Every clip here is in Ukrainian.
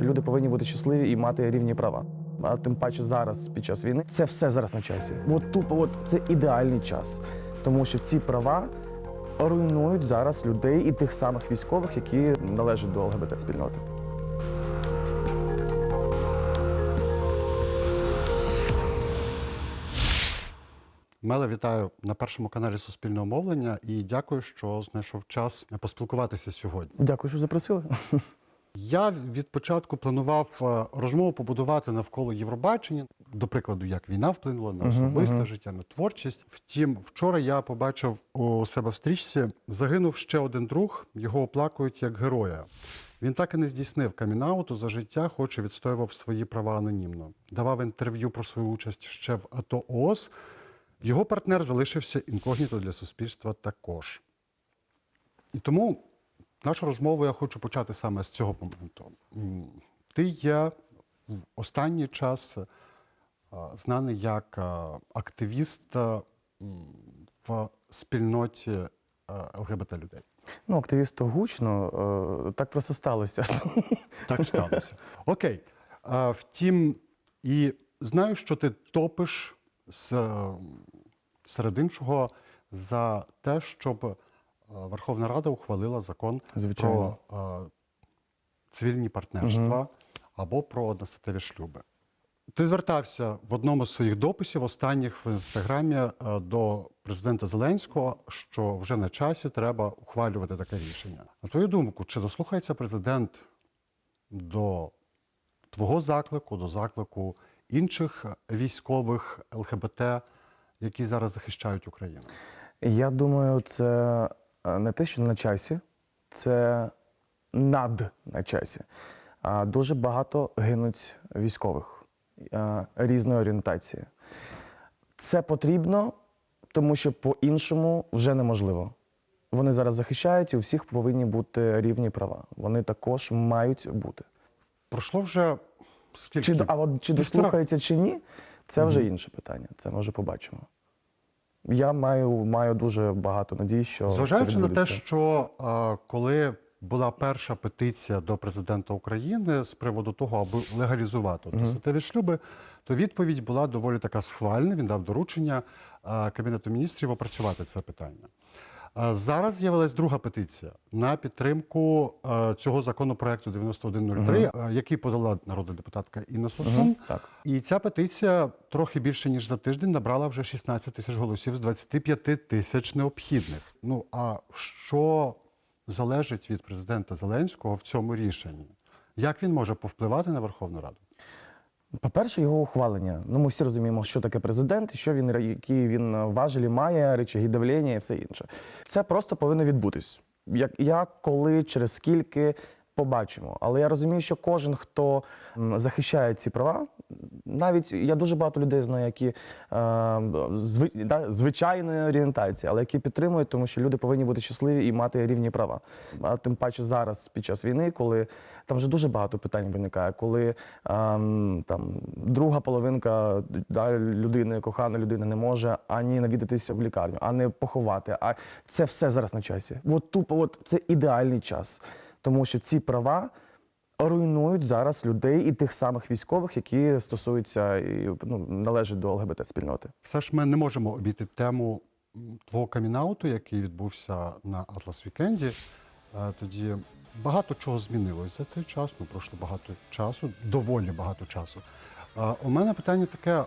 Люди повинні бути щасливі і мати рівні права. А тим паче зараз, під час війни, це все зараз на часі. От тупо, от це ідеальний час, тому що ці права руйнують зараз людей і тих самих військових, які належать до ЛГБТ спільноти. Меле, вітаю на першому каналі Суспільного мовлення і дякую, що знайшов час поспілкуватися сьогодні. Дякую, що запросили. Я від початку планував е, розмову побудувати навколо Євробачення, до прикладу, як війна вплинула на особисте життя, на творчість. Втім, вчора я побачив у себе в стрічці загинув ще один друг. Його оплакують як героя. Він так і не здійснив камінауту за життя, хоч і відстоював свої права анонімно. Давав інтерв'ю про свою участь ще в АТО ООС. Його партнер залишився інкогніто для суспільства також. І тому нашу розмову я хочу почати саме з цього моменту. Ти є в останній час е, знаний як е, активіст е, в спільноті ЛГБТ людей. Ну, активіст то гучно, так просто сталося. Так сталося. Окей. Втім, і знаю, що ти топиш серед іншого за те, щоб Верховна Рада ухвалила закон Звичайно. про е, цивільні партнерства або про одностатеві шлюби. Ти звертався в одному з своїх дописів останніх в інстаграмі е, до президента Зеленського, що вже на часі треба ухвалювати таке рішення. На твою думку, чи дослухається президент до твого заклику, до заклику інших військових ЛГБТ, які зараз захищають Україну? Я думаю, це е, не те, що на часі, це над на часі. Дуже багато гинуть військових е, різної орієнтації. Це потрібно, тому що по-іншому вже неможливо. Вони зараз захищають і у всіх повинні бути рівні права. Вони також мають бути. Пройшло вже скільки? Чи, а от чи дослухається чи ні, це вже інше питання. Це ми вже побачимо. Я маю, маю дуже багато надій, що Зважаючи це на те, що а, коли була перша петиція до президента України з приводу того, аби легалізувати одностатеві шлюби, то відповідь була доволі така схвальна. Він дав доручення а, Кабінету міністрів опрацювати це питання. Зараз з'явилась друга петиція на підтримку цього законопроекту 9103, а, який подала народна депутатка Інна Совсун. так. І ця петиція трохи більше ніж за тиждень набрала вже 16 тисяч голосів з 25 тисяч необхідних. Ну а що залежить від президента Зеленського в цьому рішенні? Як він може повпливати на Верховну Раду? По-перше, його ухвалення. Ну, ми всі розуміємо, що таке президент, що він які він е, важелі має, речі давлення і все інше. Це просто повинно відбутись. Як, як коли, через скільки побачимо. Але я розумію, що кожен, хто захищає ці права, навіть я дуже багато людей знаю, які е, да, звичайної орієнтації, але які підтримують, тому що люди повинні бути щасливі і мати рівні права. А тим паче зараз, під час війни, коли там вже дуже багато питань виникає, коли ем, там друга половинка да, людини, кохана людина, не може ані навідатися в лікарню, ані поховати. А це все зараз на часі. От тупо, от це ідеальний час, тому що ці права. Руйнують зараз людей і тих самих військових, які стосуються і ну, належать до ЛГБТ спільноти. Все ж ми не можемо обійти тему твого камінауту, який відбувся на Атлас Вікенді. Тоді багато чого змінилось за цей час. Ну пройшло багато часу, доволі багато часу. Е, У мене питання таке: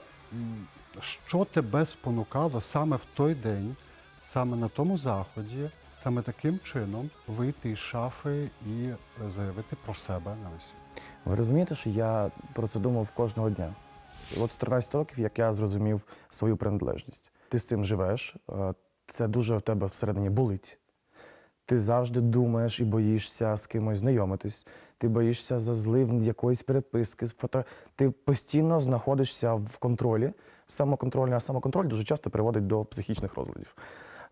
що тебе спонукало саме в той день, саме на тому заході, саме таким чином вийти із шафи і заявити про себе на весь? Ви розумієте, що я про це думав кожного дня. От з 13 років, як я зрозумів свою приналежність. Ти з цим живеш, е, це дуже в тебе всередині болить. Ти завжди думаєш і боїшся з кимось знайомитись. Ти боїшся за злив якоїсь переписки, фото. Ти постійно знаходишся в контролі, самоконтролі, а самоконтроль дуже часто приводить до психічних розладів.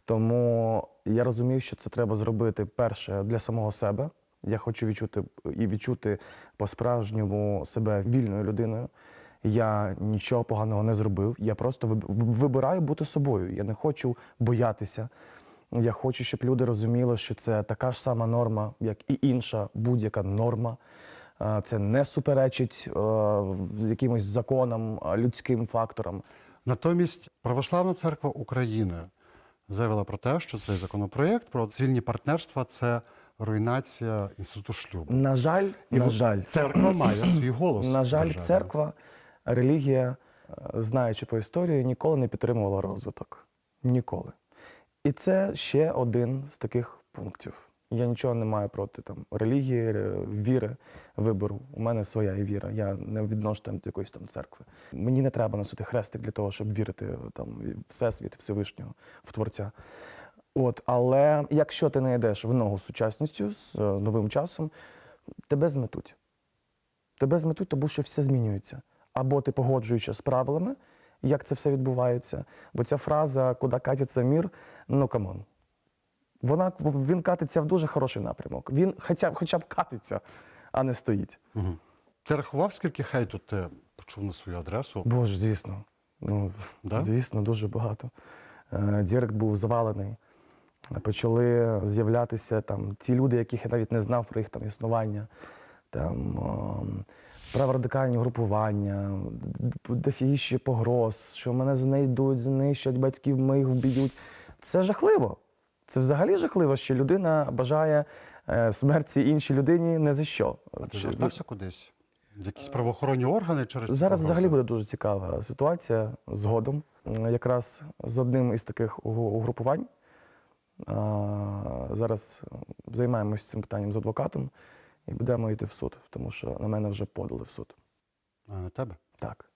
Тому я розумів, що це треба зробити перше для самого себе. Я хочу відчути і відчути по-справжньому себе вільною людиною. Я нічого поганого не зробив. Я просто вибираю бути собою. Я не хочу боятися. Я хочу, щоб люди розуміли, що це така ж сама норма, як і інша будь-яка норма. е, це не суперечить е, якимось законам, е, людським факторам. Натомість Православна церква України заявила про те, що цей законопроєкт про цивільні партнерства це руйнація інституту шлюбу. На жаль, І на жаль, церква має свій голос. на жаль, державі. церква, релігія, е, знаючи по історії, ніколи не підтримувала розвиток. Ніколи. І це ще один з таких пунктів. Я нічого не маю проти там релігії, е, віри, вибору. У мене своя віра. Я не відношу там до якоїсь там церкви. Мені не треба носити хрестик для того, щоб вірити е, там Всесвіт, Всевишнього, в Творця. От, але якщо ти не йдеш в ногу з сучасністю, з е, новим часом, тебе зметуть. Тебе зметуть, тому що все змінюється. Або ти погоджуєшся з правилами, як це все відбувається. Бо ця фраза Куди катиться мір, ну камон. Вона він катиться в дуже хороший напрямок. Він хоча, хоча б катиться, а не стоїть. Мгм. Ти рахував, скільки хейту ти почув на свою адресу? Боже, звісно. Ну, Да? Звісно, дуже багато. Е, Дірект був завалений. Почали з'являтися там ті люди, яких я навіть не знав про їх там існування, там праворадикальні групування, д- д- погроз, що мене знайдуть, знищать, батьків моїх вб'ють. Це жахливо. Це взагалі жахливо, що людина бажає е, смерті іншій людині не за що. А ти звертався кудись? В якісь правоохоронні органи через Зараз взагалі буде дуже цікава ситуація згодом. Якраз з одним із таких угрупувань. Зараз займаємося цим питанням з адвокатом і будемо йти в суд, тому що на мене вже подали в суд. А, на тебе? Так.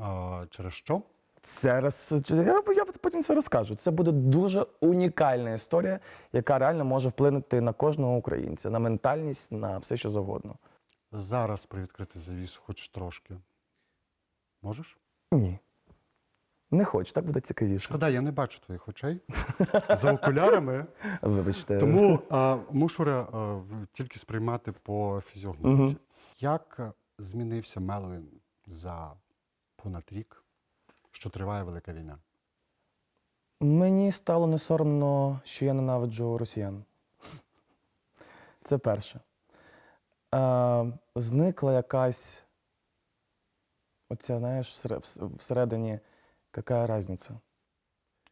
А, через що? Це роз... я, я потім все розкажу. Це буде дуже унікальна історія, яка реально може вплинути на кожного українця, на ментальність, на все, що завгодно. Зараз привідкрити завісу хоч трошки. Можеш? Ні. Не хочу, так буде цікавіше. Шкода, я не бачу твоїх очей за окулярами. Вибачте. Тому а, мушу а, тільки сприймати по фізіогноміці. Як е, змінився Мелвін за понад рік, що триває велика війна? Мені стало не соромно, що я ненавиджу росіян. Це перше. Е, зникла якась. Оця, знаєш, всередині, яка різниця?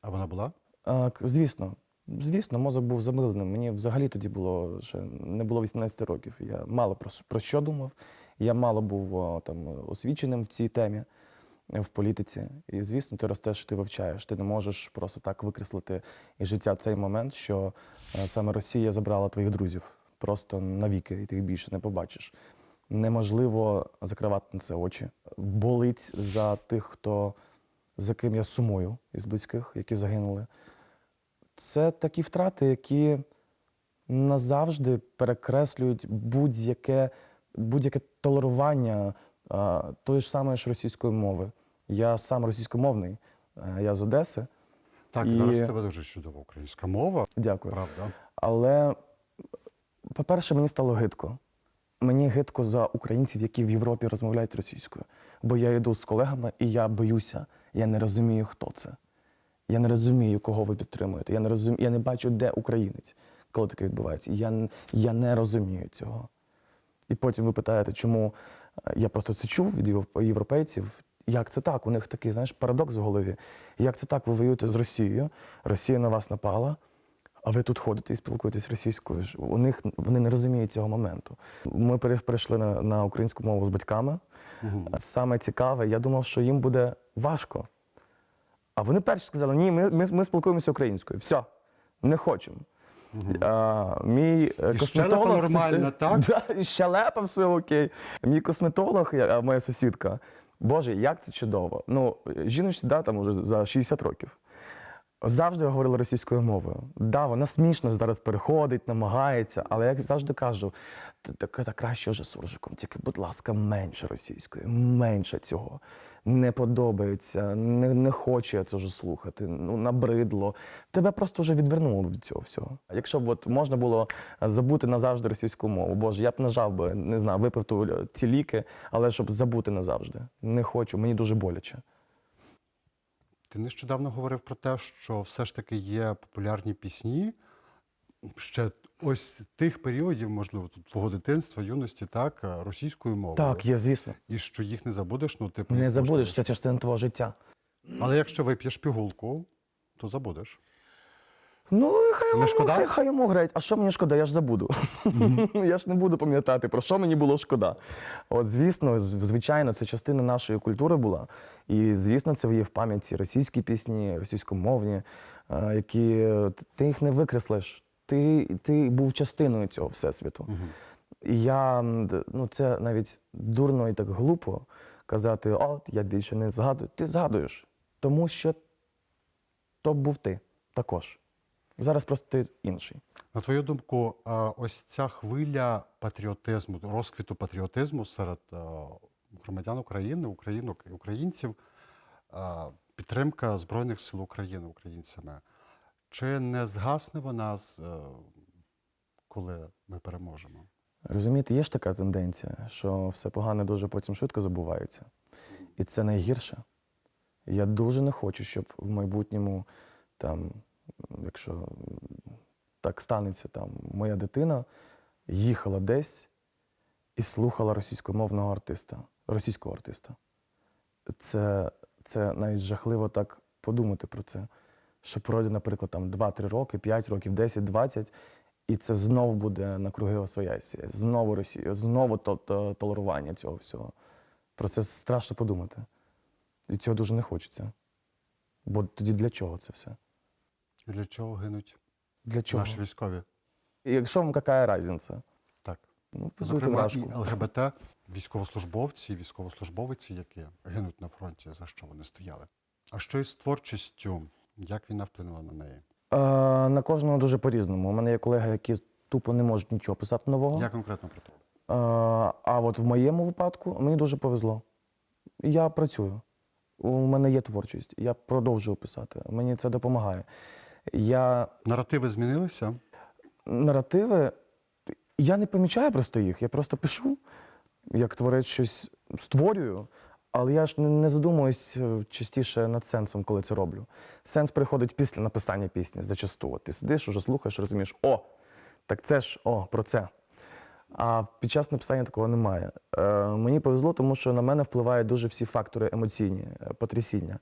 А вона була? Е, звісно, звісно, мозок був замиленим. Мені взагалі тоді було ще не було 18 років. Я мало про, про що думав. Я мало був там освіченим в цій темі, в політиці. І звісно, ти ростеш, ти вивчаєш. Ти не можеш просто так викреслити із життя цей момент, що е, саме Росія забрала твоїх друзів просто навіки, і ти їх більше не побачиш. Неможливо закривати на це очі. Болить за тих, хто за ким я сумую із близьких, які загинули. Це такі втрати, які назавжди перекреслюють будь-яке, будь-яке толерування а, тої ж самої ж російської мови. Я сам російськомовний, е, я з Одеси. Так, І- зараз у тебе дуже чудова українська мова, Дякую. правда? Але, по-перше, мені стало гидко. Мені гидко за українців, які в Європі розмовляють російською. Бо я йду з колегами і я боюся. Я не розумію, хто це. Я не розумію, кого ви підтримуєте. Я не розумію, я не бачу, де українець, коли таке відбувається. Я, я не розумію цього. І потім ви питаєте, чому е, я просто це чув від європейців. Як це так? У них такий, знаєш, парадокс в голові. Як це так? Ви воюєте з Росією, Росія на вас напала, а ви тут ходите і спілкуєтесь російською. У них вони не розуміють цього моменту. Ми пере- перейшли на, на українську мову з батьками. Мгм. Саме цікаве, я думав, що їм буде важко. А вони перші сказали: ні, ми, ми, ми спілкуємося українською. Все, не хочемо. А, мій е, І косметолог... щелепа нормальна, так? Да, і щелепа, все окей. Мій косметолог, моя сусідка. Боже, як це чудово. Ну, жіночці, да, там уже за 60 років. Завжди говорила російською мовою. Да, вона смішно зараз переходить, намагається, але як завжди кажу, «Та- та та краще вже суржиком, тільки, будь ласка, менше російської, менше цього. Не подобається, не, не хоче я це вже слухати, ну набридло. Тебе просто вже відвернуло від цього всього. Якщо б от можна було забути назавжди російську мову, боже, я б нажав би, не знаю, випив ту- ті ліки, але щоб забути назавжди. Не хочу, мені дуже боляче. Ти нещодавно говорив про те, що все ж таки є популярні пісні, ще ось тих періодів, можливо, твого дитинства, юності, так, е, російською мовою. Так, є, звісно. І що їх не забудеш, ну типу. Не забудеш, це частина твого життя. Але якщо вип'єш пігулку, то забудеш. Ну, хай, йому- шкода? хай, хай йому грають. А що мені шкода, я ж забуду. я ж не буду пам'ятати, про що мені було шкода. От, звісно, звичайно, це частина нашої культури була. І, звісно, це є в пам'яті російські пісні, російськомовні, е, які е, ти їх не викреслиш. Ти, ти був частиною цього всесвіту. І я, ну це навіть дурно і так глупо казати, от я більше не згадую. Ти згадуєш, тому що то був ти також. Зараз просто ти інший. На твою думку, ось ця хвиля патріотизму, розквіту патріотизму серед громадян України, українок і українців, підтримка Збройних сил України українцями. Чи не згасне вона, е, коли ми переможемо? Розумієте, є ж така тенденція, що все погане дуже потім швидко забувається. І це найгірше. Я дуже не хочу, щоб в майбутньому, там, якщо так станеться, там, моя дитина їхала десь і слухала російськомовного артиста, російського артиста. Це, це навіть жахливо так подумати про це. Що пройде, наприклад, там 2-3 роки, 5 років, 10, 20, і це знову буде на круги освоясі, знову Росія, знову то, то, толерування цього всього. Про це страшно подумати. І цього дуже не хочеться. Бо тоді для чого це все? Для чого гинуть Для чого? наші військові? І Якщо вам яка різниця? Так. Ну, позвольте Зокрема, важко. ЛГБТ, військовослужбовці, військовослужбовиці, які гинуть на фронті, за що вони стояли. А що із творчістю? Як війна вплинула на неї? Е, на кожного дуже по-різному. У мене є колеги, які тупо не можуть нічого писати нового. Я конкретно про тебе. Е, а от в моєму випадку мені дуже повезло. Я працюю. У мене є творчість. Я продовжую писати. Мені це допомагає. Я Наративи змінилися? наративи. Я не помічаю просто їх. Я просто пишу, як творець щось створюю, але я ж не, задумуюсь е, частіше над сенсом, коли це роблю. Сенс приходить після написання пісні зачасту. Ти сидиш, уже слухаєш, розумієш, о, так це ж о, про це. А під час написання такого немає. Е, мені повезло, тому що на мене впливають дуже всі фактори емоційні, е, потрясіння.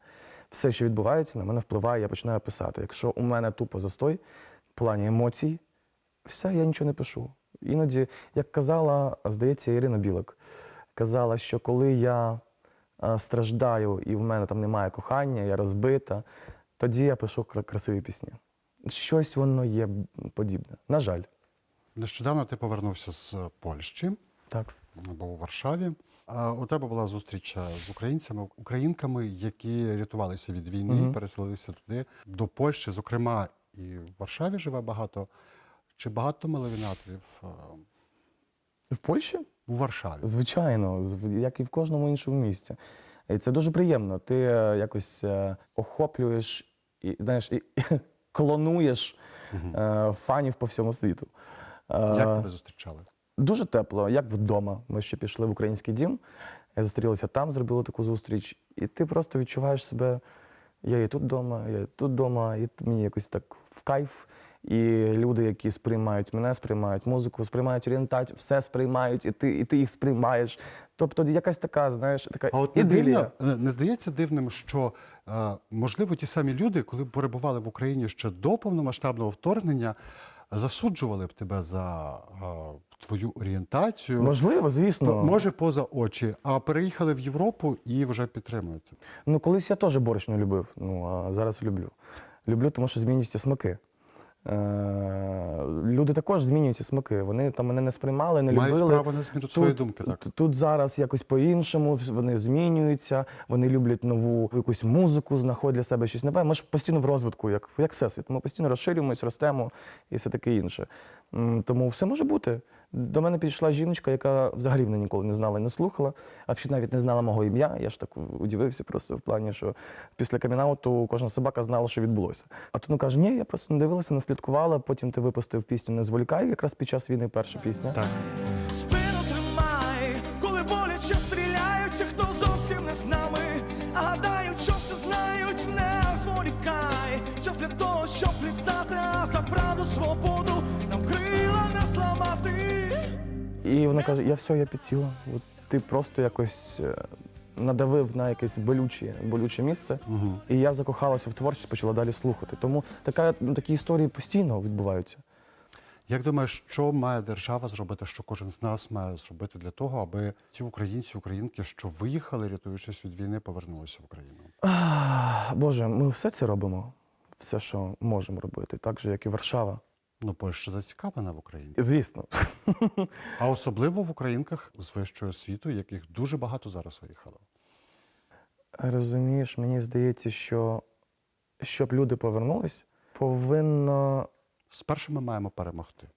Все, що відбувається, на мене впливає, я починаю писати. Якщо у мене тупо застой в плані емоцій, все, я нічого не пишу. Іноді, як казала, здається, Ірина Білик, казала, що коли я страждаю і в мене там немає кохання, я розбита, тоді я пишу красиві пісні. Щось воно є подібне. На жаль, Нещодавно ти повернувся з Польщі, так. був у Варшаві. А у тебе була зустріч е, з українцями, українками, які рятувалися від війни, Мгм. переселилися туди, до Польщі. Зокрема, і в Варшаві живе багато. Чи багато маловінаторів е, В Польщі? у Варшаві? Звичайно, як і в кожному іншому місті. І це дуже приємно. Ти е, якось е, охоплюєш і знаєш, і, клонуєш е, фанів по всьому світу. Як тебе зустрічали? Дуже тепло, як вдома. Ми ще пішли в український дім, зустрілися там, зробили таку зустріч, і ти просто відчуваєш себе. Я і тут вдома, я і тут вдома, і мені якось так в кайф. І люди, які сприймають мене, сприймають музику, сприймають орієнтацію, все сприймають, і ти, і ти їх сприймаєш. Тобто якась така, знаєш, така А от не, дивно, е, не здається дивним, що е, можливо ті самі люди, коли б перебували в Україні ще до повномасштабного вторгнення, засуджували б тебе за е, твою орієнтацію. Можливо, звісно. Може, поза очі, а переїхали в Європу і вже підтримують. Ну, колись я теж борщ не любив, ну а зараз люблю. Люблю, тому що змінюються смаки. Е, люди також змінюються смаки. Вони там мене не сприймали, не Мають любили. право на зміну своєї думки, так? Тут зараз якось по-іншому, вони змінюються, вони люблять нову якусь музику, знаходять для себе щось нове. Ми ж постійно в розвитку, як, як всесвіт. Ми постійно розширюємось, ростемо і все таке інше. М, Тому все може бути. До мене підійшла жіночка, яка взагалі мене ніколи не знала і не слухала, а взагалі навіть не знала мого ім'я. Я ж так удивився просто в плані, що після камінауту кожна собака знала, що відбулося. А тут ну каже, ні, я просто не дивилася, не слідкувала. Потім ти випустив пісню Не зволікай, якраз під час війни перша пісня. Так. Спину тримай, коли боляче стріляють, хто зовсім не з нами. А гадають, що все знають, не зволікай. Час для того, щоб літати, а за правду свободу І вона каже: я все, я підсіла. От ти просто якось е, надавив на якесь болюче, болюче місце. Угу. І я закохалася в творчість, почала далі слухати. Тому така, ну, такі історії постійно відбуваються. Як думаєш, що має держава зробити, що кожен з нас має зробити для того, аби ці українці, українки, що виїхали, рятуючись від війни, повернулися в Україну? Ах, Боже, ми все це робимо, все, що можемо робити, так же, як і Варшава. Ну, Польща зацікавлена в Україні, Звісно. а особливо в українках з вищого світу, яких дуже багато зараз виїхало. Розумієш, мені здається, що щоб люди повернулись, повинно. Спершу ми маємо перемогти.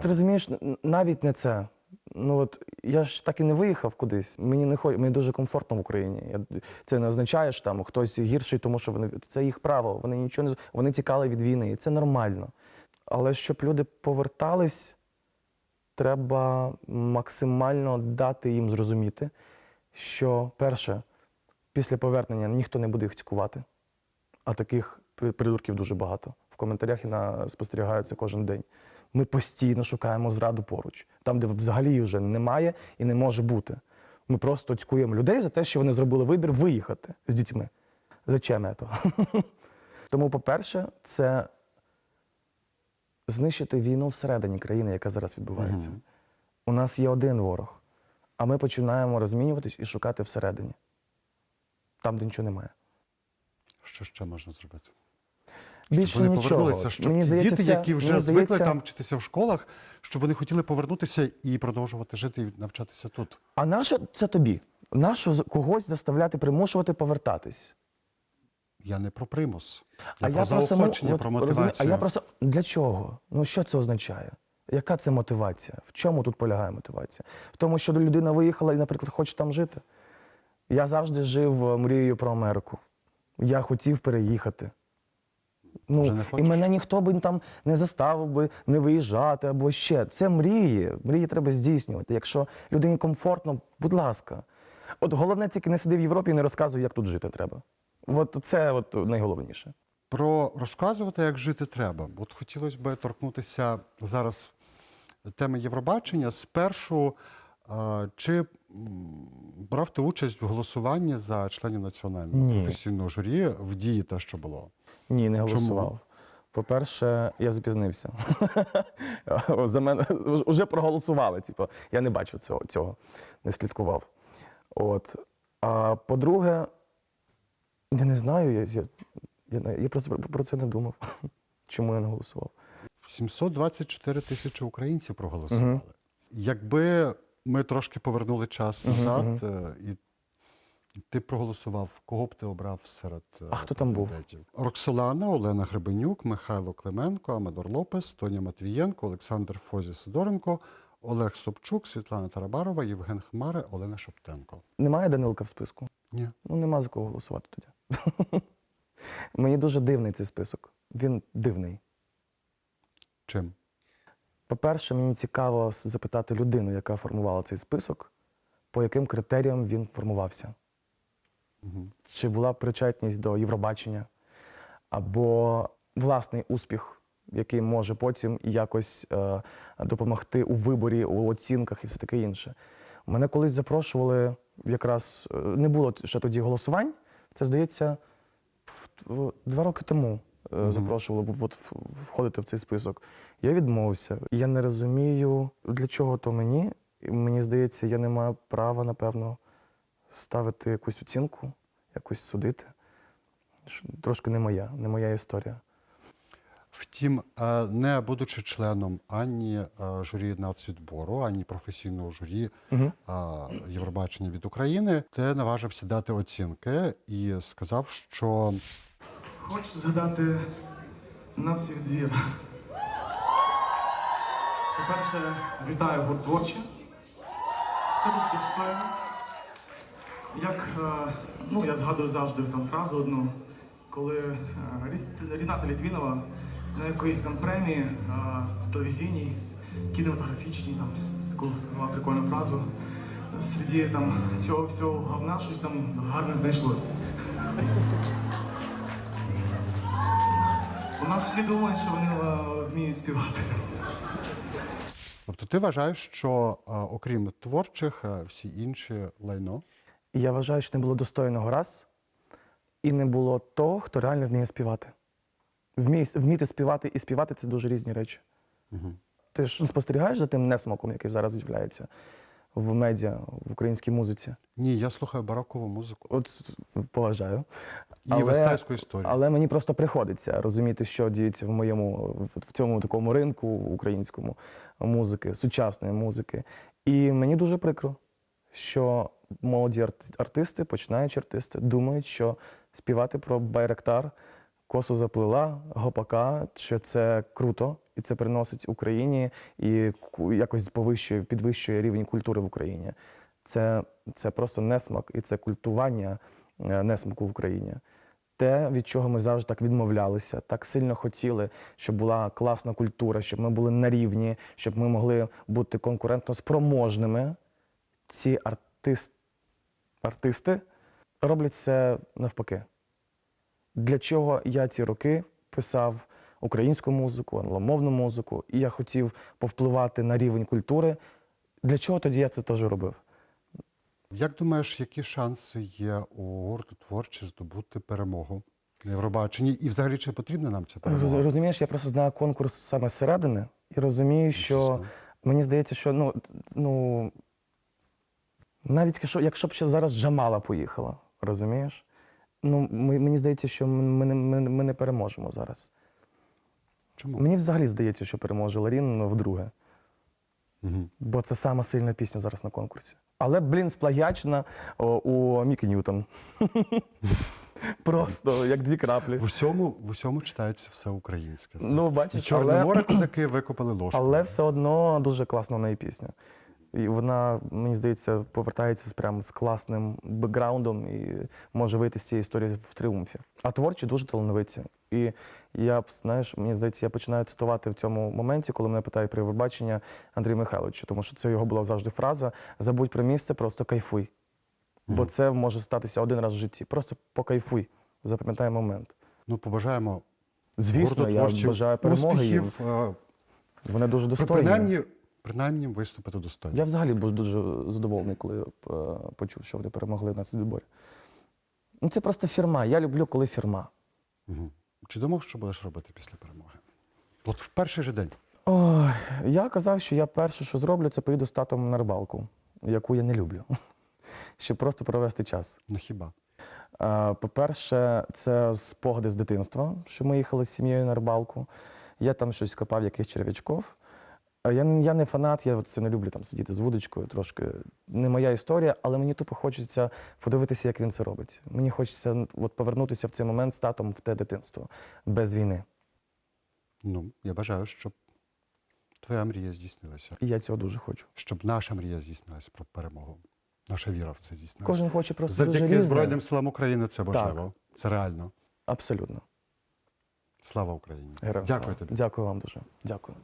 Ти розумієш, навіть не це. Ну от я ж так і не виїхав кудись. Мені не хо... мені дуже комфортно в Україні. Я... Це не означає, що там хтось гірший, тому що вони це їх право. Вони нічого не вони тікали від війни, і це нормально. Але щоб люди повертались, треба максимально дати їм зрозуміти, що перше, після повернення ніхто не буде їх цькувати. А таких придурків дуже багато. В коментарях і на спостерігаються кожен день. Ми постійно шукаємо зраду поруч, там, де взагалі вже немає і не може бути. Ми просто цькуємо людей за те, що вони зробили вибір виїхати з дітьми. Зачем це? Тому, по-перше, це знищити війну всередині країни, яка зараз відбувається. Мгм. У нас є один ворог, а ми починаємо розмінюватись і шукати всередині, там, де нічого немає. Що ще можна зробити? Більше щоб вони нічого. повернулися, щоб Мені ті здається, діти, це- які вже мені звикли здається- там вчитися в школах, щоб вони хотіли повернутися і продовжувати жити і навчатися тут. А нащо це тобі? Нащо когось заставляти, примушувати повертатись? Я не про примус, я а про я заохочення, про розумі- мотивацію. А я просто для чого? Ну що це означає? Яка це мотивація? В чому тут полягає мотивація? В тому, що людина виїхала і, наприклад, хоче там жити. Я завжди жив е, мрією про Америку. Я хотів переїхати. Ну, і мене ніхто би там не заставив би не виїжджати або ще. Це мрії. Мрії треба здійснювати. Якщо людині комфортно, будь ласка. От головне тільки не сиди в Європі і не розказуй, як тут жити треба. От це от найголовніше. Про розказувати, як жити треба. От хотілося б торкнутися зараз теми Євробачення. Спершу, чи брав ти участь в голосуванні за членів національного Ні. професійного журі в дії те, що було? Ні, не Чому? голосував. По-перше, я запізнився. За мене вже проголосували. Типу, я не бачив цього, цього, не слідкував. От. А по-друге, я не знаю, я, я, я, я просто про- про це не думав. Чому я не голосував? 724 тисячі українців проголосували. Якби ми трошки повернули час назад, е, і ти проголосував, кого б ти обрав серед е, А хто там був? Роксолана, Олена Гребенюк, Михайло Клименко, Амадор Лопес, Тоня Матвієнко, Олександр Фозі Сидоренко, Олег Собчук, Світлана Тарабарова, Євген Хмари, Олена Шоптенко. Немає Данилка в списку? Ні. Ну, нема за кого голосувати тоді. Мені дуже дивний цей список. Він дивний. Чим? По-перше, мені цікаво запитати людину, яка формувала цей список, по яким критеріям він формувався. Мгм. Чи була причетність до Євробачення, або власний успіх, який може потім якось е, допомогти у виборі, у оцінках і все таке інше. Мене колись запрошували, якраз е, не було ще тоді голосувань. Це здається, два роки тому Мгм. запрошували от, входити в цей список. Я відмовився. Я не розумію, для чого то мені. Мені здається, я не маю права, напевно, ставити якусь оцінку, якось судити. Трошки не моя, не моя історія. Втім, е, не будучи членом ані е, журі нацвідбору, ані професійного журі Угу. Євробачення від України, ти наважився дати оцінки і сказав, що Хочу згадати нацвідвір. По-перше, вітаю гурт творче. Це дуже підстойно. Як ну, я згадую завжди там фразу одну, коли Ріната Літвінова на якоїсь там премії е, телевізійній, кінематографічній, там таку сказала прикольну фразу. Серед там цього всього говна щось там гарне знайшлось. У нас всі думають, що вони е, вміють співати. тобто Тобто ти вважаєш, що е, окрім творчих, е, всі інші лайно? Я вважаю, що не було достойного раз, і не було того, хто реально вміє співати. Вміє, вміти співати і співати це дуже різні речі. Угу. Ти ж спостерігаєш за тим несмаком, який зараз з'являється в медіа, в українській музиці. Ні, я слухаю барокову музику От поважаю. і вестайську історію. Але мені просто приходиться розуміти, що діється в моєму в- цьому такому ринку українському музики, сучасної музики. І мені дуже прикро, що молоді арти- артисти, починаючи артисти, думають, що співати про Байрактар, косу заплила, гопака, що це круто, і це приносить Україні і якось повищує, підвищує рівень культури в Україні. Це, це просто несмак і це культування е, несмаку в Україні. Те, від чого ми завжди так відмовлялися, так сильно хотіли, щоб була класна культура, щоб ми були на рівні, щоб ми могли бути конкурентно спроможними. Ці артист, артисти роблять це навпаки. Для чого я ці роки писав українську музику, англомовну музику, і я хотів повпливати на рівень культури. Для чого тоді я це теж робив? Як думаєш, які шанси є у гурту творчі здобути перемогу на Євробаченні? І взагалі чи потрібна нам ця перемога? Розумієш, я просто знаю конкурс саме зсередини і розумію, що Звісно. мені здається, що ну, ну навіть якщо, якщо б ще зараз Джамала поїхала, розумієш? Ну, мені здається, що ми, не- ми, ми не переможемо зараз. Чому? Мені взагалі здається, що переможе Ларін вдруге. Угу. Бо це сама сильна пісня зараз на конкурсі. Але, блін, сплагячена о, у Мікі Ньютон. Просто як дві краплі. В усьому, в усьому читається все українське. Ну, І бачиш, Чорне але, море козаки викопали ложку. але все одно дуже класна в неї пісня. І вона, мені здається, повертається з прям з класним бекграундом і може вийти з цієї історії в тріумфі. А творчі дуже талановиті. І я знаєш, мені здається, я починаю цитувати в цьому моменті, коли мене питають про Євробачення Андрія Михайловича, тому що це його була завжди фраза: забудь про місце, просто кайфуй. Бо це може статися один раз в житті. Просто покайфуй, запам'ятай момент. Ну, побажаємо Звісно, я бажаю перемоги їм. е, Вони дуже достойні. Принаймні, принаймні виступити достойно. Я взагалі був дуже задоволений, коли е, почув, що вони перемогли на відборі. Ну, це просто фірма. Я люблю, коли фірма. Угу. Чи думав, що будеш робити після перемоги? От в перший же день. Ой, я казав, що я перше, що зроблю, це поїду з татом на рибалку, яку я не люблю, щоб просто провести час. Ну хіба? Е, По-перше, це спогади з дитинства, що ми їхали з сім'єю на рибалку. Я там щось копав, яких черв'ячков. Я, я не фанат, я це не люблю там сидіти з вудочкою, трошки не моя історія, але мені тупо хочеться подивитися, як він це робить. Мені хочеться от, повернутися в цей момент з татом в те дитинство без війни. Ну, я бажаю, щоб твоя мрія здійснилася. І я цього дуже хочу. Щоб наша мрія здійснилася про перемогу. Наша віра в це здійснилася. Кожен хоче просто дуже Завдяки різне. Збройним силам України це можливо. Це реально. Абсолютно. Слава Україні. Героям Дякую слава. тобі. Дякую вам дуже. Дякую.